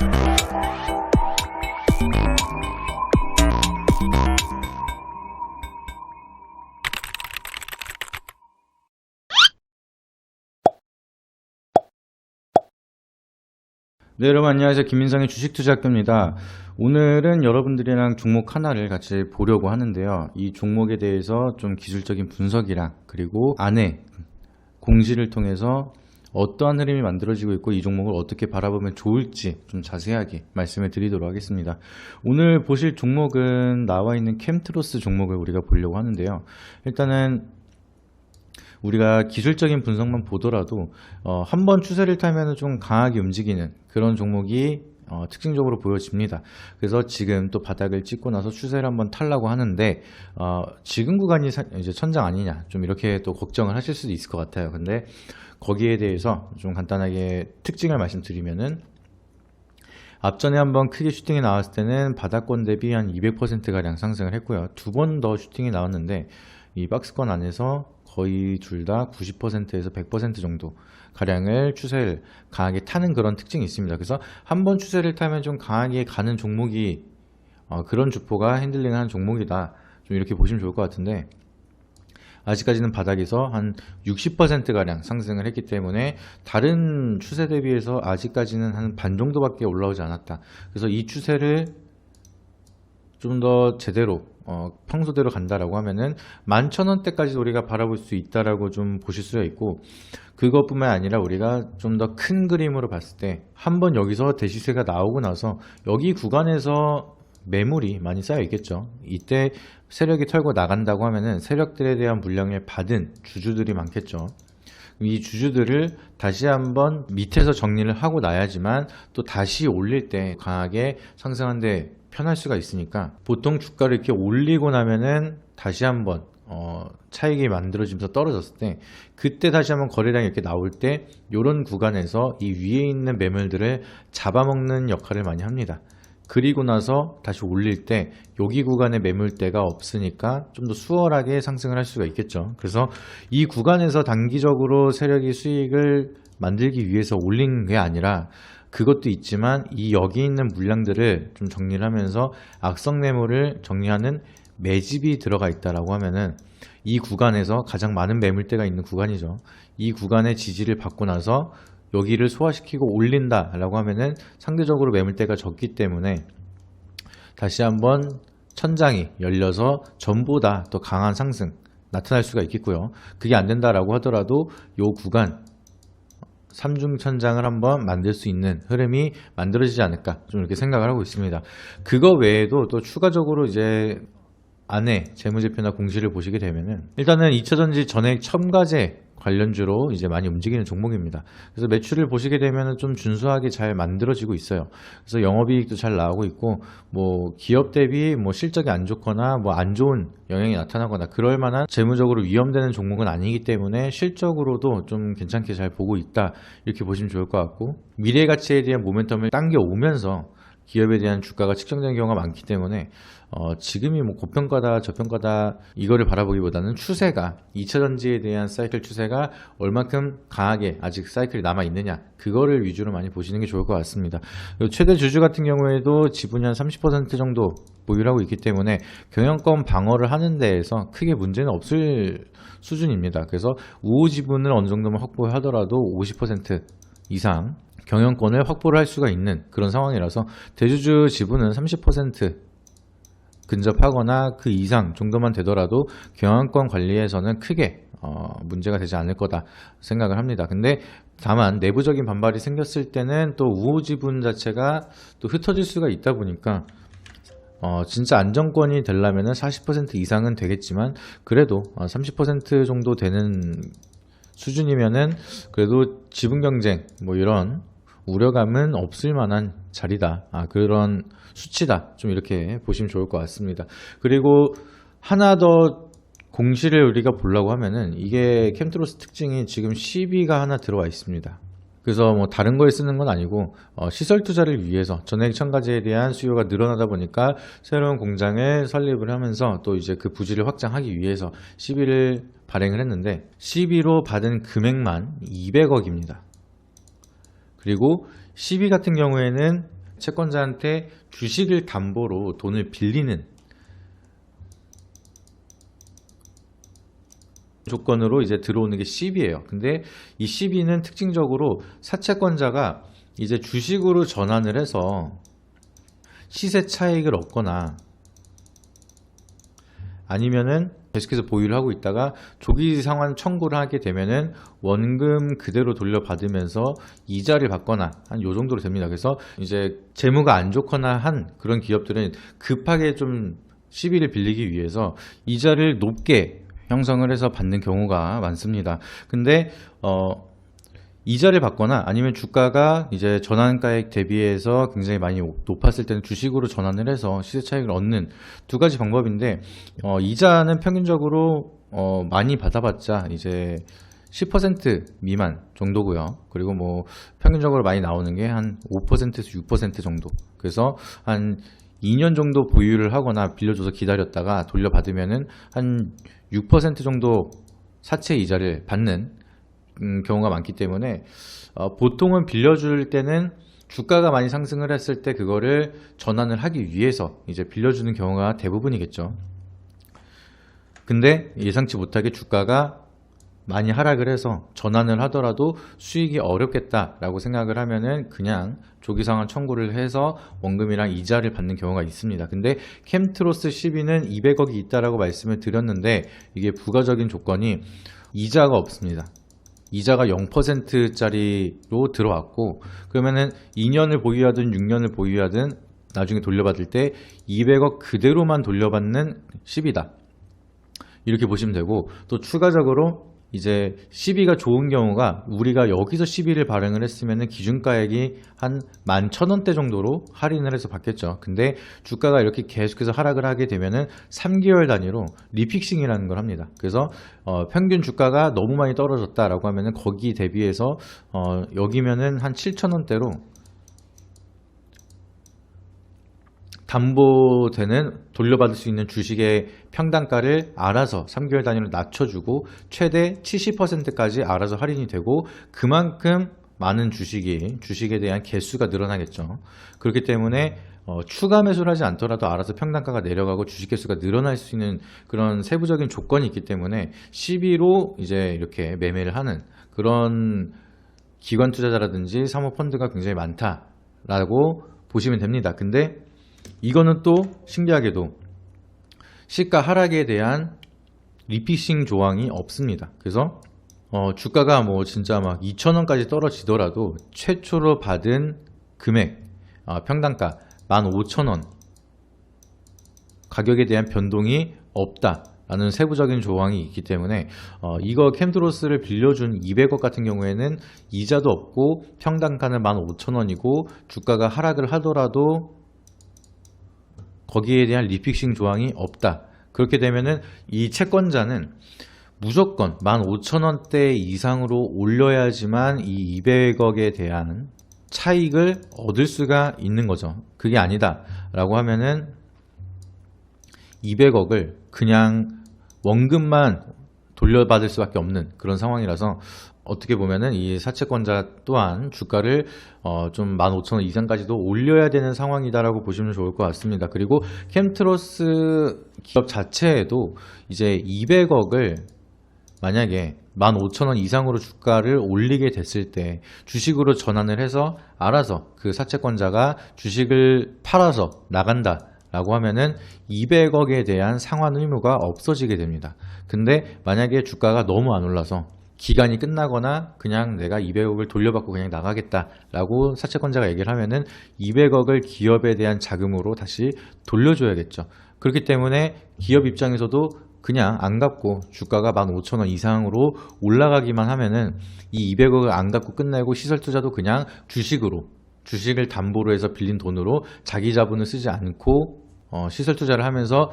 네, 여러분 안녕하세요. 김민성의 주식투자학교입니다. 오늘은 여러분들이랑 종목 하나를 같이 보려고 하는데요. 이 종목에 대해서 좀 기술적인 분석이랑 그리고 안에 공시를 통해서 어떠한 흐름이 만들어지고 있고 이 종목을 어떻게 바라보면 좋을지 좀 자세하게 말씀을 드리도록 하겠습니다. 오늘 보실 종목은 나와 있는 캠트로스 종목을 우리가 보려고 하는데요. 일단은 우리가 기술적인 분석만 보더라도 어, 한 번 추세를 타면 좀 강하게 움직이는 그런 종목이 어, 특징적으로 보여집니다. 그래서 지금 또 바닥을 찍고 나서 추세를 한번 타려고 하는데 어, 지금 구간이 사- 이제 천장 아니냐 좀 이렇게 또 걱정을 하실 수도 있을 것 같아요. 근데 거기에 대해서 좀 간단하게 특징을 말씀드리면은 앞전에 한번 크게 슈팅이 나왔을 때는 바닥권 대비 한 200%가량 상승을 했고요. 두 번 더 슈팅이 나왔는데 이 박스권 안에서 거의 둘 다 90%에서 100% 정도 가량을 추세를 강하게 타는 그런 특징이 있습니다. 그래서 한 번 추세를 타면 좀 강하게 가는 종목이 어, 그런 주포가 핸들링하는 종목이다. 좀 이렇게 보시면 좋을 것 같은데 아직까지는 바닥에서 한 60%가량 상승을 했기 때문에 다른 추세 대비해서 아직까지는 한 반 정도밖에 올라오지 않았다. 그래서 이 추세를 좀 더 제대로 어, 평소대로 간다라고 하면은 11,000원대까지 우리가 바라볼 수 있다라고 좀 보실 수가 있고 그것뿐만 아니라 우리가 좀 더 큰 그림으로 봤을 때 한번 여기서 대시세가 나오고 나서 여기 구간에서 매물이 많이 쌓여 있겠죠. 이때 세력이 털고 나간다고 하면은 세력들에 대한 물량을 받은 주주들이 많겠죠. 이 주주들을 다시 한번 밑에서 정리를 하고 나야지만 또 다시 올릴 때 강하게 상승하는데 편할 수가 있으니까 보통 주가를 이렇게 올리고 나면은 다시 한번 어, 차익이 만들어지면서 떨어졌을 때 그때 다시 한번 거래량이 이렇게 나올 때 이런 구간에서 이 위에 있는 매물들을 잡아먹는 역할을 많이 합니다. 그리고 나서 다시 올릴 때 여기 구간에 매물대가 없으니까 좀 더 수월하게 상승을 할 수가 있겠죠. 그래서 이 구간에서 단기적으로 세력이 수익을 만들기 위해서 올린 게 아니라 그것도 있지만 이 여기 있는 물량들을 좀 정리를 하면서 악성 매물을 정리하는 매집이 들어가 있다라고 하면은 이 구간에서 가장 많은 매물대가 있는 구간이죠. 이 구간의 지지를 받고 나서 여기를 소화시키고 올린다 라고 하면은 상대적으로 매물대가 적기 때문에 다시 한번 천장이 열려서 전보다 더 강한 상승 나타날 수가 있겠고요. 그게 안 된다라고 하더라도 요 구간 삼중 천장을 한번 만들 수 있는 흐름이 만들어지지 않을까 좀 이렇게 생각을 하고 있습니다. 그거 외에도 또 추가적으로 이제 안에 재무제표나 공시를 보시게 되면은 일단은 2차전지 전액 첨가제 관련주로 이제 많이 움직이는 종목입니다. 그래서 매출을 보시게 되면은 좀 준수하게 잘 만들어지고 있어요. 그래서 영업이익도 잘 나오고 있고 뭐 기업 대비 뭐 실적이 안 좋거나 뭐 안 좋은 영향이 나타나거나 그럴 만한 재무적으로 위험되는 종목은 아니기 때문에 실적으로도 좀 괜찮게 잘 보고 있다 이렇게 보시면 좋을 것 같고 미래 가치에 대한 모멘텀을 당겨 오면서 기업에 대한 주가가 측정되는 경우가 많기 때문에 어, 지금이 뭐 고평가다 저평가다 이거를 바라보기보다는 추세가 2차전지에 대한 사이클 추세가 얼만큼 강하게 아직 사이클이 남아 있느냐 그거를 위주로 많이 보시는 게 좋을 것 같습니다. 최대 주주 같은 경우에도 지분이 한 30% 정도 보유하고 있기 때문에 경영권 방어를 하는 데에서 크게 문제는 없을 수준입니다. 그래서 우호 지분을 어느 정도만 확보하더라도 50% 이상 경영권을 확보를 할 수가 있는 그런 상황이라서 대주주 지분은 30% 근접하거나 그 이상 정도만 되더라도 경영권 관리에서는 크게 어, 문제가 되지 않을 거다 생각을 합니다. 근데 다만 내부적인 반발이 생겼을 때는 또 우호 지분 자체가 또 흩어질 수가 있다 보니까 어, 진짜 안정권이 되려면은 40% 이상은 되겠지만 그래도 어, 30% 정도 되는 수준이면은 그래도 지분 경쟁 뭐 이런 우려감은 없을 만한 자리다. 아, 그런 수치다. 좀 이렇게 보시면 좋을 것 같습니다. 그리고 하나 더 공시를 우리가 보려고 하면은 이게 캠트로스 특징이 지금 시비가 하나 들어와 있습니다. 그래서 뭐 다른 거에 쓰는 건 아니고 어, 시설 투자를 위해서 전액 첨가제에 대한 수요가 늘어나다 보니까 새로운 공장을 설립을 하면서 또 이제 그 부지를 확장하기 위해서 시비를 발행을 했는데 시비로 받은 금액만 200억입니다. 그리고 시비 같은 경우에는 채권자한테 주식을 담보로 돈을 빌리는 조건으로 이제 들어오는 게 CB예요. 근데 이 CB는 특징적으로 사채권자가 이제 주식으로 전환을 해서 시세 차익을 얻거나 아니면은 계속해서 보유를 하고 있다가 조기 상환 청구를 하게 되면은 원금 그대로 돌려받으면서 이자를 받거나 한 요 정도로 됩니다. 그래서 이제 재무가 안 좋거나 한 그런 기업들은 급하게 좀 시비를 빌리기 위해서 이자를 높게 형성을 해서 받는 경우가 많습니다. 근데 어 이자를 받거나 아니면 주가가 이제 전환가액 대비해서 굉장히 많이 높았을 때는 주식으로 전환을 해서 시세 차익을 얻는 두 가지 방법인데 어, 이자는 평균적으로 어, 많이 받아봤자 이제 10% 미만 정도고요. 그리고 뭐 평균적으로 많이 나오는 게 한 5%에서 6% 정도. 그래서 한 2년 정도 보유를 하거나 빌려줘서 기다렸다가 돌려받으면은 한 6% 정도 사채 이자를 받는 음, 경우가 많기 때문에 어, 보통은 빌려줄 때는 주가가 많이 상승을 했을 때 그거를 전환을 하기 위해서 이제 빌려주는 경우가 대부분이겠죠. 근데 예상치 못하게 주가가 많이 하락을 해서 전환을 하더라도 수익이 어렵겠다라고 생각을 하면은 그냥 조기 상환 청구를 해서 원금이랑 이자를 받는 경우가 있습니다. 근데 캠트로스 12는 200억이 있다라고 말씀을 드렸는데 이게 부가적인 조건이 이자가 없습니다. 이자가 0%짜리로 들어왔고 그러면은 2년을 보유하든 6년을 보유하든 나중에 돌려받을 때 200억 그대로만 돌려받는 10이다. 이렇게 보시면 되고 또 추가적으로 이제 12가 좋은 경우가 우리가 여기서 12를 발행을 했으면 기준가액이 한 11,000원대 정도로 할인을 해서 받겠죠. 근데 주가가 이렇게 계속해서 하락을 하게 되면은 3개월 단위로 리픽싱이라는 걸 합니다. 그래서 어, 평균 주가가 너무 많이 떨어졌다라고 하면은 거기 대비해서 어, 여기면은 한 7,000원대로 담보되는 돌려받을 수 있는 주식의 평단가를 알아서 3개월 단위로 낮춰주고 최대 70%까지 알아서 할인이 되고 그만큼 많은 주식이 주식에 대한 개수가 늘어나겠죠. 그렇기 때문에 어, 추가 매수를 하지 않더라도 알아서 평단가가 내려가고 주식 개수가 늘어날 수 있는 그런 세부적인 조건이 있기 때문에 12로 이제 이렇게 매매를 하는 그런 기관 투자자라든지 사모 펀드가 굉장히 많다라고 보시면 됩니다. 근데 이거는 또 신기하게도 시가 하락에 대한 리피싱 조항이 없습니다. 그래서 어, 주가가 뭐 진짜 막 2,000원까지 떨어지더라도 최초로 받은 금액, 어, 평단가 15,000원 가격에 대한 변동이 없다. 라는 세부적인 조항이 있기 때문에 어, 이거 캠드로스를 빌려준 200억 같은 경우에는 이자도 없고 평단가는 15,000원이고 주가가 하락을 하더라도 거기에 대한 리픽싱 조항이 없다. 그렇게 되면은 이 채권자는 무조건 15,000원대 이상으로 올려야지만 이 200억에 대한 차익을 얻을 수가 있는 거죠. 그게 아니다. 라고 하면은 200억을 그냥 원금만 돌려받을 수밖에 없는 그런 상황이라서 어떻게 보면은 이 사채권자 또한 주가를 어, 좀 15,000원 이상까지도 올려야 되는 상황이다라고 보시면 좋을 것 같습니다. 그리고 캠트로스 기업 자체에도 이제 200억을 만약에 15,000원 이상으로 주가를 올리게 됐을 때 주식으로 전환을 해서 알아서 그 사채권자가 주식을 팔아서 나간다. 라고 하면은 200억에 대한 상환 의무가 없어지게 됩니다. 근데 만약에 주가가 너무 안 올라서 기간이 끝나거나 그냥 내가 200억을 돌려받고 그냥 나가겠다라고 사채권자가 얘기를 하면은 200억을 기업에 대한 자금으로 다시 돌려줘야겠죠. 그렇기 때문에 기업 입장에서도 그냥 안 갚고 주가가 15,000원 이상으로 올라가기만 하면은 이 200억을 안 갚고 끝내고 시설 투자도 그냥 주식으로 주식을 담보로 해서 빌린 돈으로 자기 자본을 쓰지 않고 어, 시설 투자를 하면서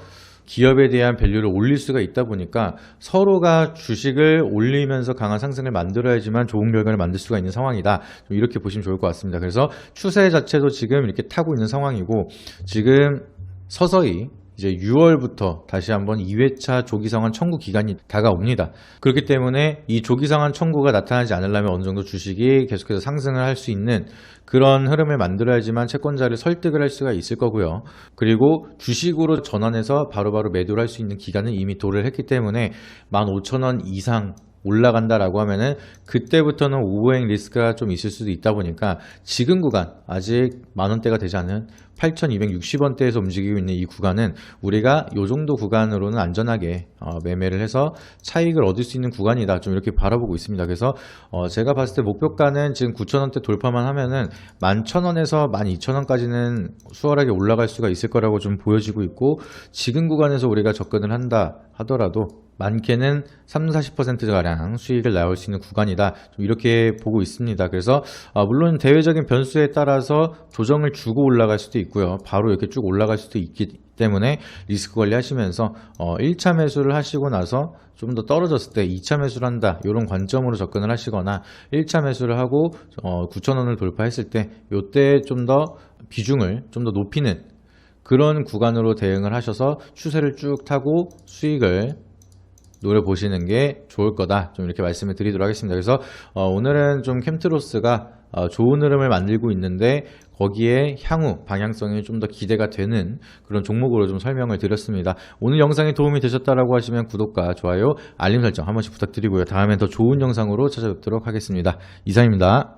기업에 대한 밸류를 올릴 수가 있다 보니까 서로가 주식을 올리면서 강한 상승을 만들어야지만 좋은 결과를 만들 수가 있는 상황이다. 이렇게 보시면 좋을 것 같습니다. 그래서 추세 자체도 지금 이렇게 타고 있는 상황이고 지금 서서히 이제 6월부터 다시 한번 2회차 조기상환 청구 기간이 다가옵니다. 그렇기 때문에 이 조기상환 청구가 나타나지 않으려면 어느 정도 주식이 계속해서 상승을 할 수 있는 그런 흐름을 만들어야지만 채권자를 설득을 할 수가 있을 거고요. 그리고 주식으로 전환해서 바로바로 매도를 할 수 있는 기간은 이미 도래를 했기 때문에 15,000원 이상 올라간다라고 하면은 그때부터는 오버행 리스크가 좀 있을 수도 있다 보니까 지금 구간 아직 만 원대가 되지 않은 8,260원대에서 움직이고 있는 이 구간은 우리가 요 정도 구간으로는 안전하게 어, 매매를 해서 차익을 얻을 수 있는 구간이다. 좀 이렇게 바라보고 있습니다. 그래서 어, 제가 봤을 때 목표가는 지금 9,000원대 돌파만 하면은 11,000원에서 12,000원까지는 수월하게 올라갈 수가 있을 거라고 좀 보여지고 있고 지금 구간에서 우리가 접근을 한다 하더라도 많게는 3, 40%가량 수익을 나올 수 있는 구간이다. 좀 이렇게 보고 있습니다. 그래서 아, 물론 대외적인 변수에 따라서 조정을 주고 올라갈 수도 있고 요. 바로 이렇게 쭉 올라갈 수도 있기 때문에 리스크 관리하시면서 어, 1차 매수를 하시고 나서 좀 더 떨어졌을 때 2차 매수를 한다. 이런 관점으로 접근을 하시거나 1차 매수를 하고 어, 9,000원을 돌파했을 때 요때 좀 더 비중을 좀 더 높이는 그런 구간으로 대응을 하셔서 추세를 쭉 타고 수익을 노려보시는 게 좋을 거다. 좀 이렇게 말씀을 드리도록 하겠습니다. 그래서 어, 오늘은 좀 캠트로스가 어, 좋은 흐름을 만들고 있는데 거기에 향후 방향성이 좀 더 기대가 되는 그런 종목으로 좀 설명을 드렸습니다. 오늘 영상이 도움이 되셨다라고 하시면 구독과 좋아요, 알림 설정 한 번씩 부탁드리고요. 다음엔 더 좋은 영상으로 찾아뵙도록 하겠습니다. 이상입니다.